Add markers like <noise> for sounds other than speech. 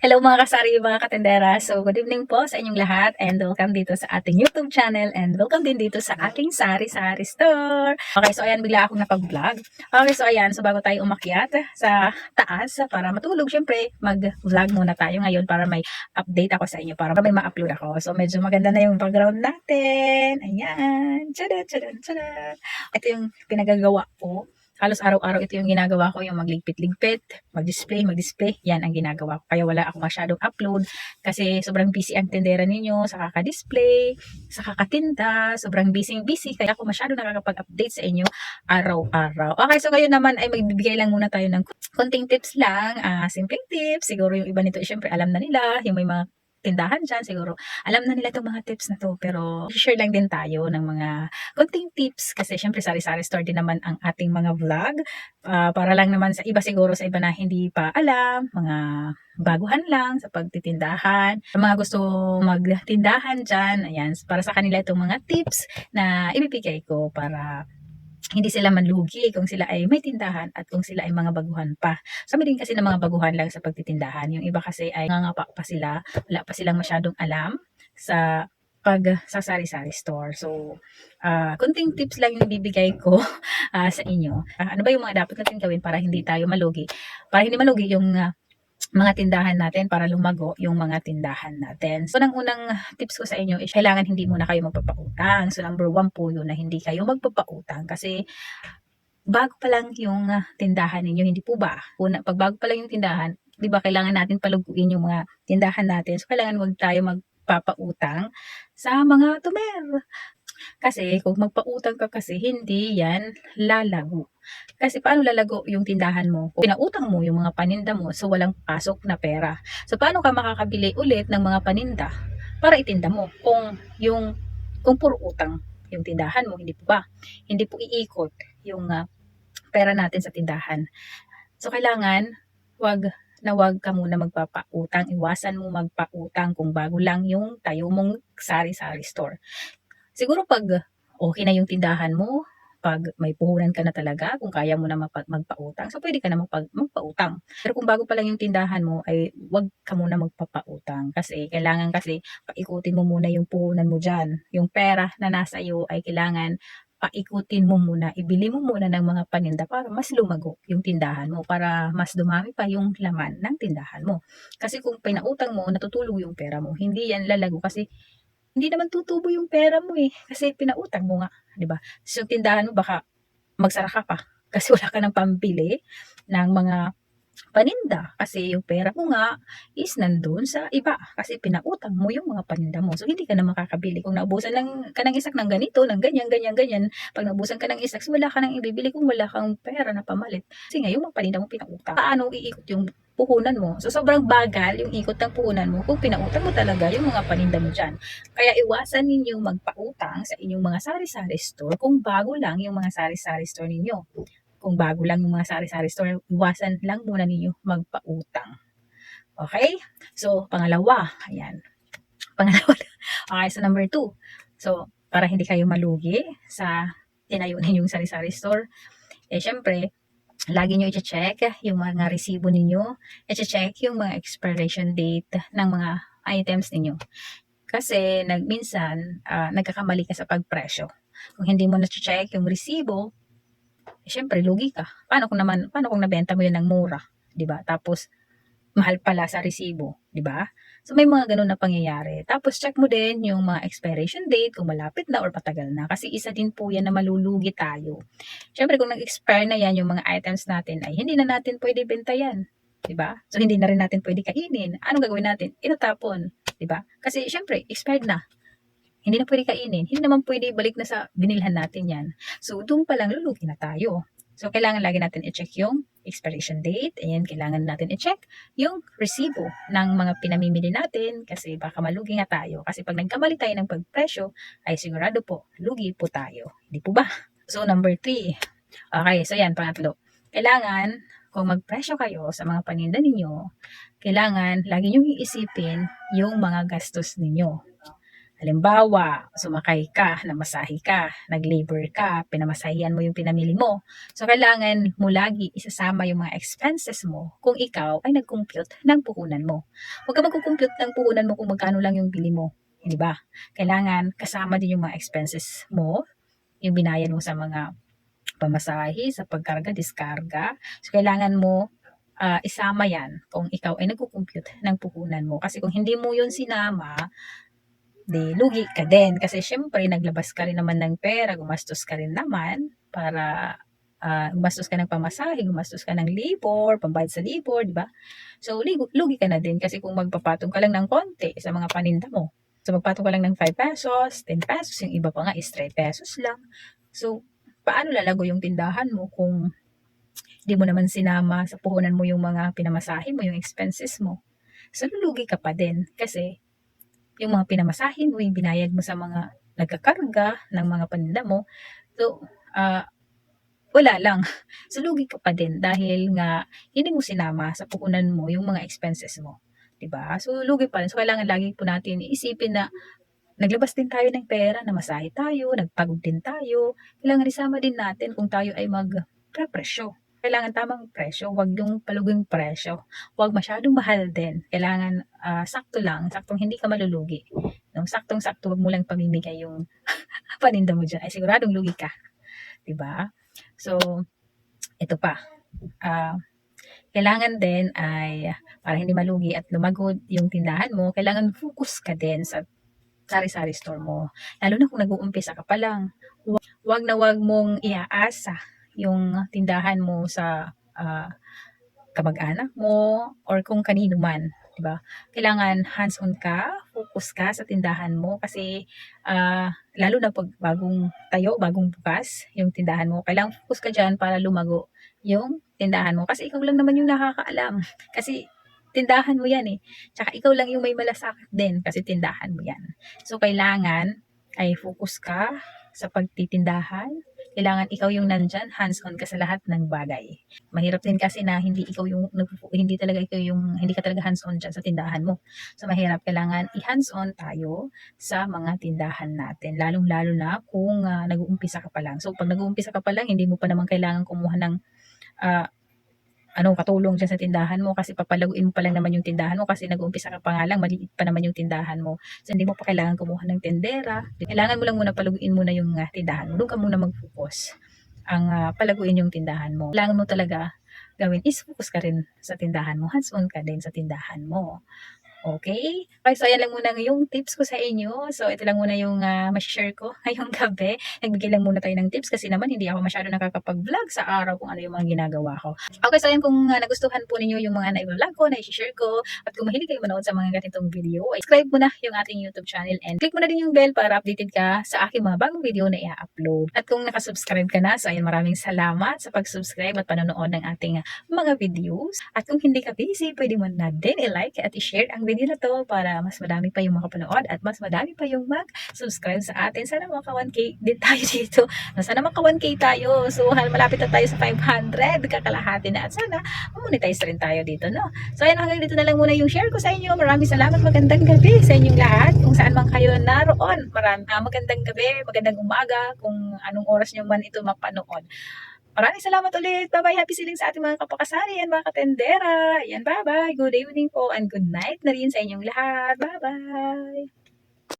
Hello mga kasari, mga katendera. So, good evening po sa inyong lahat and welcome dito sa ating YouTube channel and welcome din dito sa ating sari-sari store. Okay, so ayan, bigla akong napag-vlog. Okay, so ayan, so bago tayo umakyat sa taas para matulog, syempre, mag-vlog muna tayo ngayon para may update ako sa inyo, para may ma-upload ako. So, medyo maganda na yung background natin. Ayan. Tchadan, tchadan, tchadan. Ito yung pinagagawa ko halos araw-araw ito yung ginagawa ko, yung magligpit-ligpit, mag-display, mag-display. Yan ang ginagawa ko. Kaya wala ako masyadong upload kasi sobrang busy ang tendera ninyo sa kaka-display, sa kakatinda, sobrang busy-busy. Kaya ako masyado nakakapag-update sa inyo araw-araw. Okay, so ngayon naman ay magbibigay lang muna tayo ng konting tips lang, ah, simpleng tips. Siguro yung iba nito, syempre alam na nila, yung may mga tindahan dyan, siguro. Alam na nila itong mga tips na to, pero share lang din tayo ng mga konting tips. Kasi syempre sari-sari store din naman ang ating mga vlog. Ah, para lang naman sa iba siguro sa iba na hindi pa alam, mga baguhan lang sa pagtitindahan. Sa mga gusto magtindahan dyan, ayan, para sa kanila itong mga tips na ibibigay ko para hindi sila manlugi kung sila ay may tindahan at kung sila ay mga baguhan pa. Sabi din kasi ng mga baguhan lang sa pagtitindahan. Yung iba kasi ay ngangapa pa sila, wala pa silang masyadong alam sa pag sa sari-sari store. So, ah kunting tips lang yung bibigay ko <laughs> ah, sa inyo. Ah, ano ba yung mga dapat natin gawin para hindi tayo malugi? Para hindi malugi yung ah, mga tindahan natin para lumago yung mga tindahan natin. So, nang unang tips ko sa inyo is kailangan hindi muna kayo magpapautang. So, number one po yun na hindi kayo magpapautang kasi bago pa lang yung ah, tindahan ninyo, hindi po ba? Una, pag bago pa lang yung tindahan, di ba kailangan natin paluguin yung mga tindahan natin. So, kailangan wag tayo magpapautang sa mga tumer. Kasi kung magpautang ka kasi, hindi yan lalago. Kasi paano lalago yung tindahan mo? Kung pinautang mo yung mga paninda mo, so walang pasok na pera. So paano ka makakabili ulit ng mga paninda para itinda mo? Kung yung kung puro utang yung tindahan mo, hindi po ba? Hindi po iikot yung ah, pera natin sa tindahan. So kailangan wag na wag ka muna magpapautang. Iwasan mo magpautang kung bago lang yung tayo mong sari-sari store. Siguro pag okay na yung tindahan mo, pag may puhunan ka na talaga, kung kaya mo na magpautang, so pwede ka na magpa- magpautang. Pero kung bago pa lang yung tindahan mo, ay wag ka muna magpapautang. Kasi kailangan kasi paikutin mo muna yung puhunan mo dyan. Yung pera na nasa iyo ay kailangan paikutin mo muna, ibili mo muna ng mga paninda para mas lumago yung tindahan mo, para mas dumami pa yung laman ng tindahan mo. Kasi kung pinautang mo, natutulog yung pera mo. Hindi yan lalago kasi hindi naman tutubo yung pera mo eh. Kasi pinautang mo nga, di ba? So, yung tindahan mo baka magsara ka pa kasi wala ka ng pambili ng mga paninda. Kasi yung pera mo nga is nandun sa iba. Kasi pinautang mo yung mga paninda mo. So hindi ka na makakabili. Kung naubusan lang ka ng isak ng ganito ng ganyan ganyan ganyan pag naubusan ka ng isak wala ka nang ibibili kung wala kang pera na pamalit. Kasi nga yung mga paninda mo pinautang. Paano iikot yung puhunan mo? So sobrang bagal yung ikot ng puhunan mo kung pinautang mo talaga yung mga paninda mo dyan. Kaya iwasan ninyong magpautang sa inyong mga sari-sari store kung bago lang yung mga sari-sari store ninyo kung bago lang yung mga sari-sari store, iwasan lang muna ninyo magpautang. Okay? So, pangalawa, ayan. Pangalawa. Okay, so number two. So, para hindi kayo malugi sa tinayo ninyong sari-sari store, eh, syempre, lagi nyo i-check yung mga resibo ninyo, i-check yung mga expiration date ng mga items ninyo. Kasi, nagminsan, ah, nagkakamali ka sa pagpresyo. Kung hindi mo na-check yung resibo, syempre lugi ka. Paano kung naman, paano kung nabenta mo yun ng mura, 'di ba? Tapos mahal pala sa resibo, 'di ba? So may mga ganun na pangyayari. Tapos check mo din yung mga expiration date kung malapit na or patagal na kasi isa din po yan na malulugi tayo. Syempre kung nag-expire na yan yung mga items natin ay hindi na natin pwede benta yan, 'di ba? So hindi na rin natin pwede kainin. Anong gagawin natin? Itatapon, 'di ba? Kasi syempre expired na. Hindi na pwede kainin. Hindi naman pwede balik na sa binilhan natin yan. So, doon pa lang lulugi na tayo. So, kailangan lagi natin i-check yung expiration date. Ayan, kailangan natin i-check yung resibo ng mga pinamimili natin kasi baka malugi nga tayo. Kasi pag nagkamali tayo ng pagpresyo, ay sigurado po, lugi po tayo. Hindi po ba? So, number three. Okay, so yan, pangatlo. Kailangan, kung magpresyo kayo sa mga paninda ninyo, kailangan lagi nyo iisipin yung mga gastos ninyo. Halimbawa, sumakay ka, namasahe ka, nag-labor ka, pinamasahihan mo yung pinamili mo. So, kailangan mo lagi isasama yung mga expenses mo kung ikaw ay nag-compute ng puhunan mo. Huwag ka mag-compute ng puhunan mo kung magkano lang yung bili mo. Di ba? Kailangan kasama din yung mga expenses mo, yung binayad mo sa mga pamasahe, sa pagkarga, diskarga. So, kailangan mo ah, isama yan kung ikaw ay nagko-compute ng puhunan mo. Kasi kung hindi mo yun sinama, di lugi ka din. Kasi syempre, naglabas ka rin naman ng pera, gumastos ka rin naman para ah, gumastos ka ng pamasahe, gumastos ka ng libor, pambayad sa libor, di ba? So, lugi ka na din kasi kung magpapatong ka lang ng konti sa mga paninda mo. So, magpatong ka lang ng 5 pesos, 10 pesos, yung iba pa nga is 3 pesos lang. So, paano lalago yung tindahan mo kung di mo naman sinama sa puhunan mo yung mga pinamasahe mo, yung expenses mo. So, lulugi ka pa din kasi yung mga pinamasahe mo, yung binayad mo sa mga nagkakarga ng mga paninda mo. So, ah, wala lang. <laughs> So, lugi ka pa din dahil nga hindi mo sinama sa puhunan mo yung mga expenses mo. 'Di ba? So, lugi pa rin. So, kailangan lagi po natin isipin na naglabas din tayo ng pera, namasahe tayo, nagpagod din tayo. Kailangan isama din natin kung tayo ay mag-presyo. Kailangan tamang presyo, wag yung paluging presyo. Wag masyadong mahal din. Kailangan ah, sakto lang, saktong hindi ka malulugi. No, saktong-sakto wag mo lang pamimigay yung <laughs> paninda mo dyan. Ay siguradong lugi ka. 'Di ba? So, ito pa. Ah, kailangan din ay para hindi malugi at lumagod yung tindahan mo, kailangan focus ka din sa sari-sari store mo. Lalo na kung nag-uumpisa ka pa lang. Wa- Wag na wag mong iaasa yung tindahan mo sa ah, kamag-anak mo or kung kanino man, 'di ba? Kailangan hands-on ka, focus ka sa tindahan mo kasi ah, lalo na pag bagong tayo, bagong bukas yung tindahan mo, kailangan focus ka diyan para lumago yung tindahan mo kasi ikaw lang naman yung nakakaalam. Kasi tindahan mo 'yan eh. Tsaka ikaw lang yung may malasakit din kasi tindahan mo 'yan. So kailangan ay focus ka sa pagtitindahan. Kailangan ikaw yung nandyan, hands-on ka sa lahat ng bagay. Mahirap din kasi na hindi ikaw yung hindi talaga ikaw yung hindi ka talaga hands-on diyan sa tindahan mo. So mahirap kailangan i-hands-on tayo sa mga tindahan natin. Lalong-lalo na kung ah, nag-uumpisa ka pa lang. So pag nag-uumpisa ka pa lang, hindi mo pa naman kailangan kumuha ng ah, ano, katulong dyan sa tindahan mo kasi papalaguin mo pa lang naman yung tindahan mo kasi nag-uumpisa ka pa nga lang, maliit pa naman yung tindahan mo. So, hindi mo pa kailangan kumuha ng tendera. Kailangan mo lang muna palaguin muna yung ah, tindahan mo. Doon ka muna mag-focus ang ah, palaguin yung tindahan mo. Kailangan mo talaga gawin is focus ka rin sa tindahan mo. Hands-on ka din sa tindahan mo. Okay? Okay, so ayan lang muna yung tips ko sa inyo. So ito lang muna yung uh, share ko <laughs> ngayong gabi. Nagbigay lang muna tayo ng tips kasi naman hindi ako masyado nakakapag-vlog sa araw kung ano yung mga ginagawa ko. Okay, so ayan kung uh, nagustuhan po ninyo yung mga na-vlog ko, na-share ko, at kung mahilig kayo manood sa mga ganitong video, ay subscribe mo na yung ating YouTube channel and click mo na din yung bell para updated ka sa aking mga bagong video na i-upload. At kung nakasubscribe ka na, so ayan maraming salamat sa pag-subscribe at panonood ng ating mga videos. At kung hindi ka busy, pwede mo na din i-like at i-share ang video na to para mas madami pa yung makapanood at mas madami pa yung mag-subscribe sa atin. Sana maka 1K din <laughs> tayo dito. Sana maka 1K tayo. So, malapit na tayo sa 500. Kakalahati na. At sana monetize rin tayo dito, no? So, ayun, hanggang dito na lang muna yung share ko sa inyo. Maraming salamat. Magandang gabi sa inyong lahat. Kung saan man kayo naroon. Maraming uh, magandang gabi, magandang umaga. Kung anong oras nyo man ito mapanood. Maraming salamat ulit. Bye-bye. Happy selling sa ating mga kapakasari and mga katendera. Yan, bye-bye. Good evening po and good night na rin sa inyong lahat. Bye-bye.